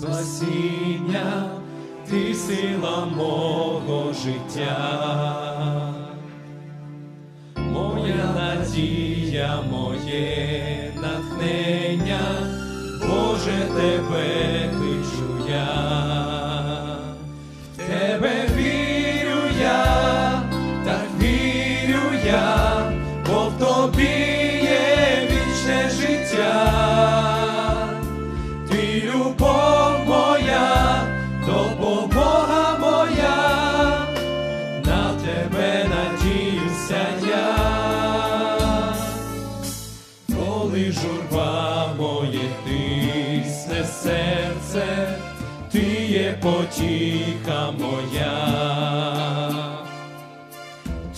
спасіння, ти сила мого життя, моя надія, моє натхнення, Боже, тебе кличу я, тобі є вічне життя. Ти любов коли журба моє тисне серце, ти є потіха моя,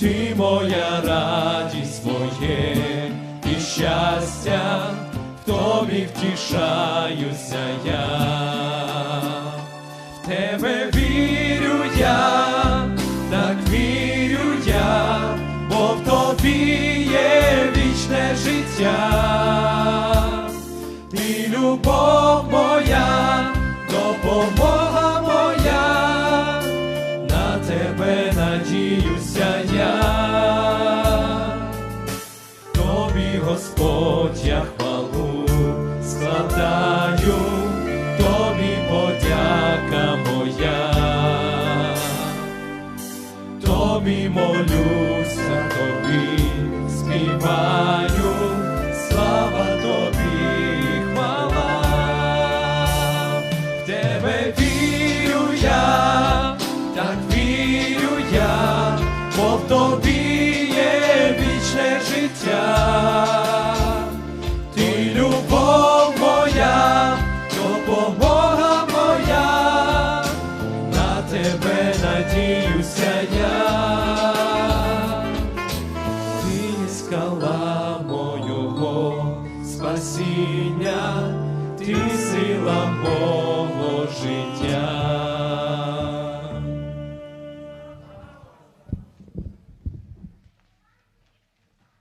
ти моя радість моє і щастя, в тобі втішаюся я, в тебе вірю я, так вірю я, бо в тобі є вічне життя, ти любов моя, допомога моя, на тебе надіюся я. Тобі, Господь, я хвалу складаю, тобі подяка моя, тобі молюся, тебе надіюся я, ти є скала мого спасіння, ти сила мого життя.